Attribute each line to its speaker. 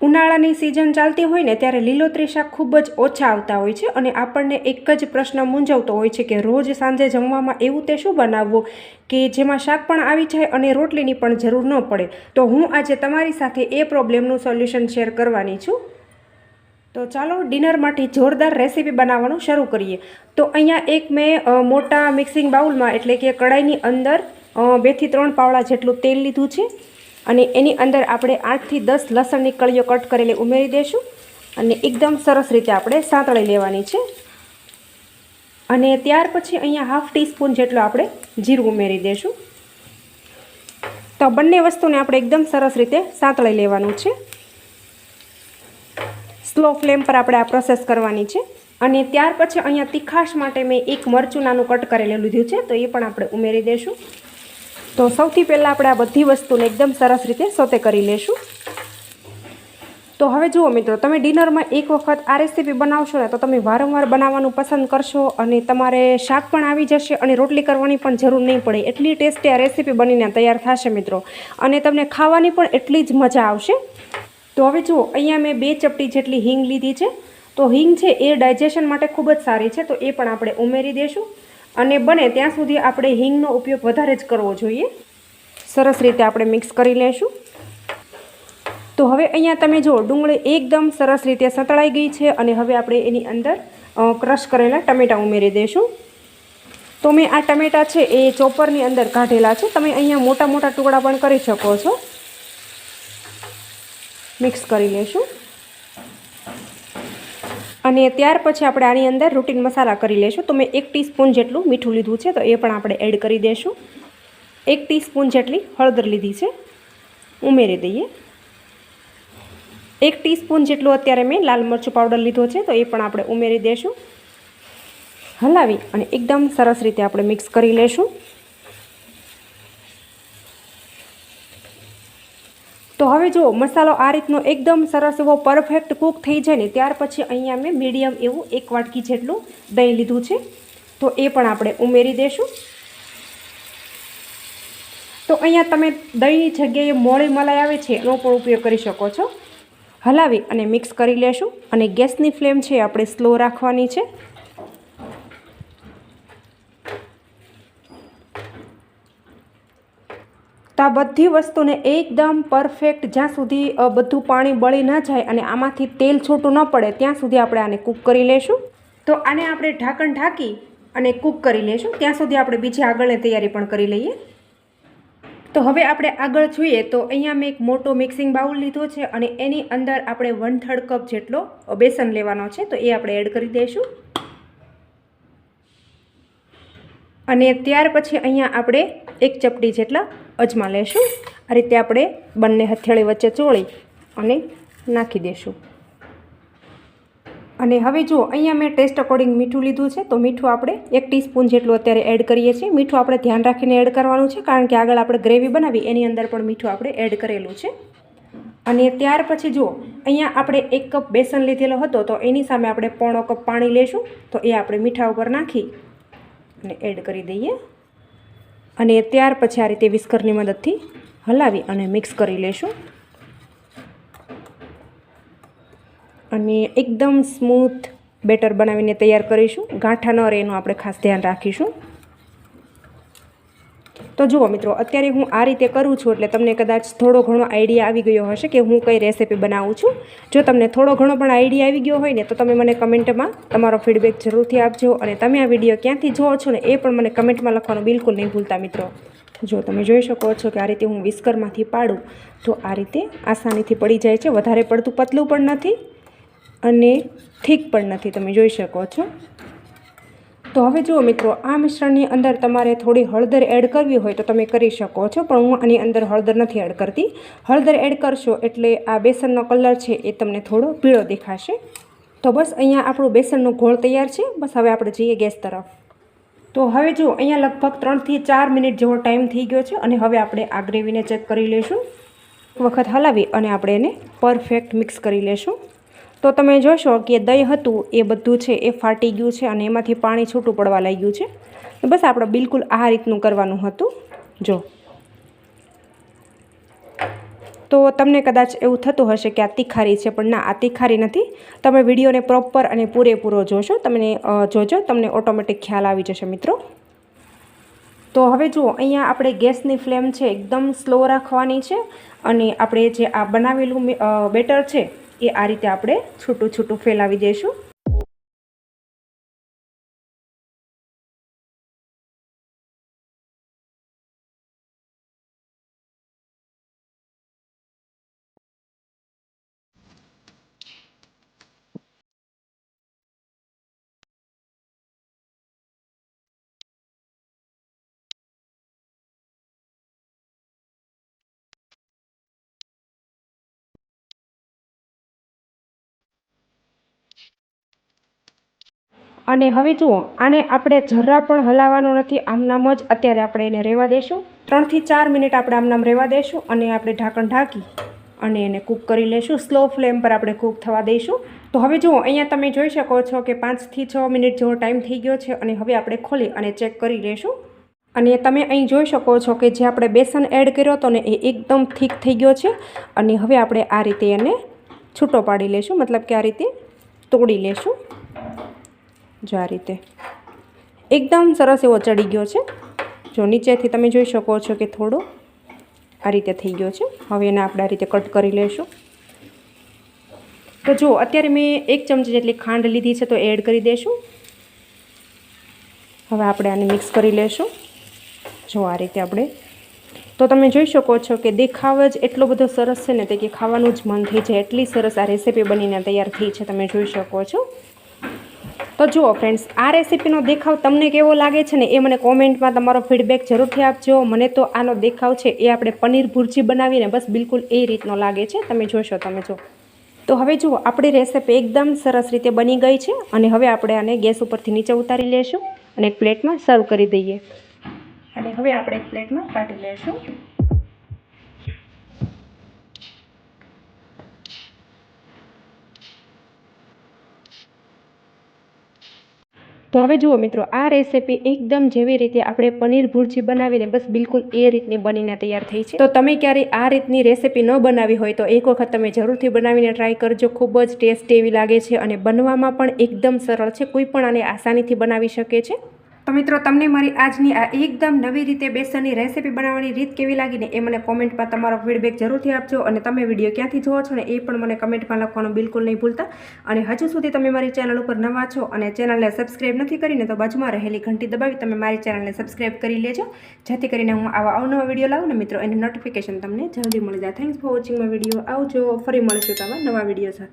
Speaker 1: ઉનાળાની સિઝન ચાલતી હોય ને ત્યારે લીલોતરી શાક ખૂબ જ ઓછા આવતા હોય છે અને આપણને એક જ પ્રશ્ન મૂંઝવતો હોય છે કે રોજ સાંજે જમવામાં એવું તે શું બનાવવું? કે જેમાં શાક પણ આવી જાય અને રોટલીની પણ જરૂર ન પડે. તો હું આજે તમારી સાથે એ પ્રોબ્લેમનું સોલ્યુશન શેર કરવાની છું. તો ચાલો ડિનર માટે જોરદાર રેસીપી બનાવવાનું શરૂ કરીએ. તો અહીંયા એક મેં મોટા મિક્સિંગ બાઉલમાં એટલે કે કડાઈની અંદર બેથી ત્રણ પાવડા જેટલું તેલ લીધું છે. અને એની અંદર આપણે આઠથી દસ લસણની કળીઓ કટ કરેલી ઉમેરી દઈશું અને એકદમ સરસ રીતે આપણે સાંતળી લેવાની છે. અને ત્યાર પછી અહીંયા હાફ ટીસ્પૂન જેટલો આપણે જીરું ઉમેરી દઈશું તો બંને વસ્તુને આપણે એકદમ સરસ રીતે સાંતળી લેવાનું છે. સ્લો ફ્લેમ પર આપણે આ પ્રોસેસ કરવાની છે. અને ત્યાર પછી અહીંયા તીખાશ માટે મેં એક મરચું નાનું કટ કરેલું લીધું છે, તો એ પણ આપણે ઉમેરી દઈશું તો સૌથી પહેલાં આપણે આ બધી વસ્તુને એકદમ સરસ રીતે સોતે કરી લેશું. તો હવે જુઓ મિત્રો, તમે ડિનરમાં એક વખત આ રેસીપી બનાવશો ને તો તમે વારંવાર બનાવવાનું પસંદ કરશો અને તમારે શાક પણ આવી જશે અને રોટલી કરવાની પણ જરૂર નહીં પડે. એટલી ટેસ્ટી આ રેસીપી બનીને તૈયાર થશે મિત્રો. અને તમને ખાવાની પણ એટલી જ મજા આવશે. તો હવે જુઓ, અહીંયા મેં બે ચપટી જેટલી હિંગ લીધી છે. તો હિંગ છે એ ડાયજેશન માટે ખૂબ જ સારી છે, તો એ પણ આપણે ઉમેરી દઈશું અને બને ત્યાં સુધી આપણે હિંગનો ઉપયોગ વધારે જ કરવો જોઈએ. સરસ રીતે આપણે મિક્સ કરી લઈશું તો હવે અહીંયા તમે જુઓ ડુંગળી એકદમ સરસ રીતે સતળાઈ ગઈ છે અને હવે આપણે એની અંદર ક્રશ કરેલા ટમેટાં ઉમેરી દઈશું તો મેં આ ટમેટાં છે એ ચોપરની અંદર કાઢેલા છે. તમે અહીંયા મોટા મોટા ટુકડા પણ કરી શકો છો. મિક્સ કરી લઈશું અને ત્યાર પછી આપણે આની અંદર રૂટીન મસાલા કરી લઈશું. તો મેં એક ટીસ્પૂન જેટલું મીઠું લીધું છે, તો એ પણ આપણે એડ કરી દઈશું એક ટીસ્પૂન જેટલી હળદર લીધી છે, ઉમેરી દઈએ. એક ટીસ્પૂન જેટલું અત્યારે મેં લાલ મરચું પાવડર લીધો છે, તો એ પણ આપણે ઉમેરી દઈશું હલાવી અને એકદમ સરસ રીતે આપણે મિક્સ કરી લઈશું તો હવે જો મસાલો આ રીતનો એકદમ સરસ એવો પરફેક્ટ કૂક થઈ જાય ને, ત્યાર પછી અહીંયા મેં મીડિયમ એવું એક વાટકી જેટલું દહીં લીધું છે. તો એ પણ આપણે ઉમેરી દઈશું તો અહીંયા તમે દહીંની જગ્યાએ મોળી મલાઈ આવે છે, એનો પણ ઉપયોગ કરી શકો છો. હલાવી અને મિક્સ કરી લેશું. અને ગેસની ફ્લેમ છે આપણે સ્લો રાખવાની છે. તો આ બધી વસ્તુને એકદમ પરફેક્ટ જ્યાં સુધી બધું પાણી બળી ન જાય અને આમાંથી તેલ છૂટું ન પડે, ત્યાં સુધી આપણે આને કૂક કરી લઈશું તો આને આપણે ઢાંકણ ઢાંકી અને કૂક કરી લઈશું ત્યાં સુધી આપણે બીજી આગળની તૈયારી પણ કરી લઈએ. તો હવે આપણે આગળ જોઈએ તો અહીંયા મેં એક મોટો મિક્સિંગ બાઉલ લીધો છે અને એની અંદર આપણે વન થર્ડ કપ જેટલો બેસન લેવાનો છે. તો એ આપણે એડ કરી દઈશું. અને ત્યાર પછી અહીંયા આપણે એક ચપટી જેટલા અજમા લેશું. આ રીતે આપણે બંને હથેળી વચ્ચે ચોળી અને નાખી દઈશું અને હવે જુઓ, અહીંયા મેં ટેસ્ટ અકોર્ડિંગ મીઠું લીધું છે, તો મીઠું આપણે એક ટીસ્પૂન જેટલું અત્યારે એડ કરીએ છીએ. મીઠું આપણે ધ્યાન રાખીને એડ કરવાનું છે, કારણ કે આગળ આપણે ગ્રેવી બનાવી, એની અંદર પણ મીઠું આપણે એડ કરેલું છે. અને ત્યાર પછી જુઓ, અહીંયા આપણે એક કપ બેસન લીધેલો હતો, તો એની સામે આપણે પોણો કપ પાણી લેશું, તો એ આપણે મીઠા ઉપર નાખી અને એડ કરી દઈએ. અને ત્યાર પછી આ રીતે વિસ્કરની મદદથી હલાવી અને મિક્સ કરી લેશું. અને એકદમ સ્મૂથ બેટર બનાવીને તૈયાર કરીશું. ગાંઠા ન રહે એનું આપણે ખાસ ધ્યાન રાખીશું. તો જુઓ મિત્રો, અત્યારે હું આ રીતે કરું છું એટલે તમને કદાચ થોડો ઘણો આઈડિયા આવી ગયો હશે કે હું કઈ રેસીપી બનાવું છું. જો તમને થોડો ઘણો પણ આઈડિયા આવી ગયો હોય ને, તો તમે મને કમેન્ટમાં તમારો ફીડબેક જરૂરથી આપજો અને તમે આ વીડિયો ક્યાંથી જુઓ છો ને, એ પણ મને કમેન્ટમાં લખવાનું બિલકુલ નહીં ભૂલતા મિત્રો. જો તમે જોઈ શકો છો કે આ રીતે હું વિસ્કરમાંથી પાડું, તો આ રીતે આસાનીથી પડી જાય છે. વધારે પડતું પતલું પણ નથી અને ઠીક પણ નથી, તમે જોઈ શકો છો. તો હવે જુઓ મિત્રો, આ મિશ્રણની અંદર તમારે થોડી હળદર એડ કરવી હોય તો તમે કરી શકો છો, પણ હું આની અંદર હળદર નથી એડ કરતી. હળદર એડ કરશો એટલે આ બેસનનો કલર છે એ તમને થોડો પીળો દેખાશે. તો બસ અહીંયા આપણું બેસનનો ઘોળ તૈયાર છે. બસ હવે આપણે જઈએ ગેસ તરફ. તો હવે જુઓ, અહીંયા લગભગ ત્રણથી ચાર મિનિટ જેવો ટાઈમ થઈ ગયો છે અને હવે આપણે આ ગ્રેવીને ચેક કરી લઈશું. વખત હલાવી અને આપણે એને પરફેક્ટ મિક્સ કરી લઈશું. તો તમે જોશો કે દહીં હતું એ બધું છે, એ ફાટી ગયું છે અને એમાંથી પાણી છૂટું પડવા લાગ્યું છે. બસ આપણે બિલકુલ આ રીતનું કરવાનું હતું. જો. તો તમને કદાચ એવું થતું હશે કે આ તિખારી છે, પણ ના, આ તિખારી નથી. તમે વિડીયોને પ્રોપર અને પૂરેપૂરો જોશો. તમને જોજો, તમને ઓટોમેટિક ખ્યાલ આવી જશે મિત્રો. તો હવે જુઓ, અહીંયા આપણે ગેસની ફ્લેમ છે, એકદમ સ્લો રાખવાની છે અને આપણે જે આ બનાવેલું બેટર છે એ આ રીતે આપણે છૂટું છૂટું ફેલાવી દઈશું અને હવે જુઓ, આને આપણે જરા પણ હલાવવાનું નથી. આમનામ જ અત્યારે આપણે એને રહેવા દઈશું ત્રણથી ચાર મિનિટ આપણે આમનામ રહેવા દઈશું અને આપણે ઢાંકણ ઢાંકી અને એને કૂક કરી લઈશું સ્લો ફ્લેમ પર આપણે કૂક થવા દઈશું તો હવે જુઓ, અહીંયા તમે જોઈ શકો છો કે પાંચથી છ મિનિટ જેવો ટાઈમ થઈ ગયો છે અને હવે આપણે ખોલી અને ચેક કરી લઈશું અને તમે અહીં જોઈ શકો છો કે જે આપણે બેસન એડ કર્યો હતો ને એ એકદમ થીક થઈ ગયો છે. અને હવે આપણે આ રીતે એને છૂટો પાડી લઈશું મતલબ કે આ રીતે તોડી લેશું. જો આ રીતે. એકદમ સરસ એવો ચડી ગયો છે. જો નીચેથી તમે જોઈ શકો છો કે થોડો આ રીતે થઈ ગયો છે. હવે એને આપણે આ રીતે કટ કરી લઈશું તો જો, અત્યારે મેં એક ચમચી જેટલી ખાંડ લીધી છે તો એડ કરી દઈશું હવે આપણે આને મિક્સ કરી લઈશું જો, આ રીતે આપણે. તો તમે જોઈ શકો છો કે દેખાવ જ એટલો બધો સરસ છે ને, તે કે ખાવાનું જ મન થઈ જાય. એટલી સરસ આ રેસીપી બનીને તૈયાર થઈ છે, તમે જોઈ શકો છો. તો જુઓ ફ્રેન્ડ્સ આ રેસીપીનો દેખાવ તમને કેવો લાગે છે ને એ મને કોમેન્ટમાં તમારો ફીડબેક જરૂરથી આપજો. મને તો આનો દેખાવ છે એ આપણે પનીર ભુરજી બનાવીને બસ બિલકુલ એ રીતનો લાગે છે. તમે જોશો, તમે જો તો હવે જુઓ, આપણી રેસીપી એકદમ સરસ રીતે બની ગઈ છે અને હવે આપણે આને ગેસ ઉપરથી નીચે ઉતારી લેશું અને એક પ્લેટમાં સર્વ કરી દઈએ. અને હવે આપણે એક પ્લેટમાં કાઢી લેશું. તો હવે જુઓ મિત્રો, આ રેસીપી એકદમ જેવી રીતે આપણે પનીર ભુરજી બનાવીને બસ બિલકુલ એ રીતની બનીને તૈયાર થઈ છે. તો તમે ક્યારેય આ રીતની રેસીપી ન બનાવી હોય તો એક વખત તમે જરૂરથી બનાવીને ટ્રાય કરજો. ખૂબ જ ટેસ્ટ એવી લાગે છે અને બનવામાં પણ એકદમ સરળ છે. કોઈ પણ આને આસાનીથી બનાવી શકે છે. તો મિત્રો, તમને મારી આજની આ એકદમ નવી રીતે બેસનની રેસીપી બનાવવાની રીત કેવી લાગીને એ મને કોમેન્ટમાં તમારો ફીડબેક જરૂરથી આપજો અને તમે વીડિયો ક્યાંથી જુઓ છો ને એ પણ મને કમેન્ટમાં લખવાનું બિલકુલ નહીં ભૂલતા. અને હજુ સુધી તમે મારી ચેનલ ઉપર નવા છો અને ચેનલને સબસ્ક્રાઇબ નથી કરીને તો બાજુમાં રહેલી ઘંટી દબાવી તમે મારી ચેનલને સબસ્ક્રાઈબ કરી લેજો. જેથી કરીને હું આવા અવનવા વીડિયો લાવું ને મિત્રો, એની નોટિફિકેશન તમને જલ્દી મળી જાય. થેન્ક્સ ફોર વોચિંગ વીડિયો આવજો, ફરી મળીશું આવા નવા વીડિયો સાથે.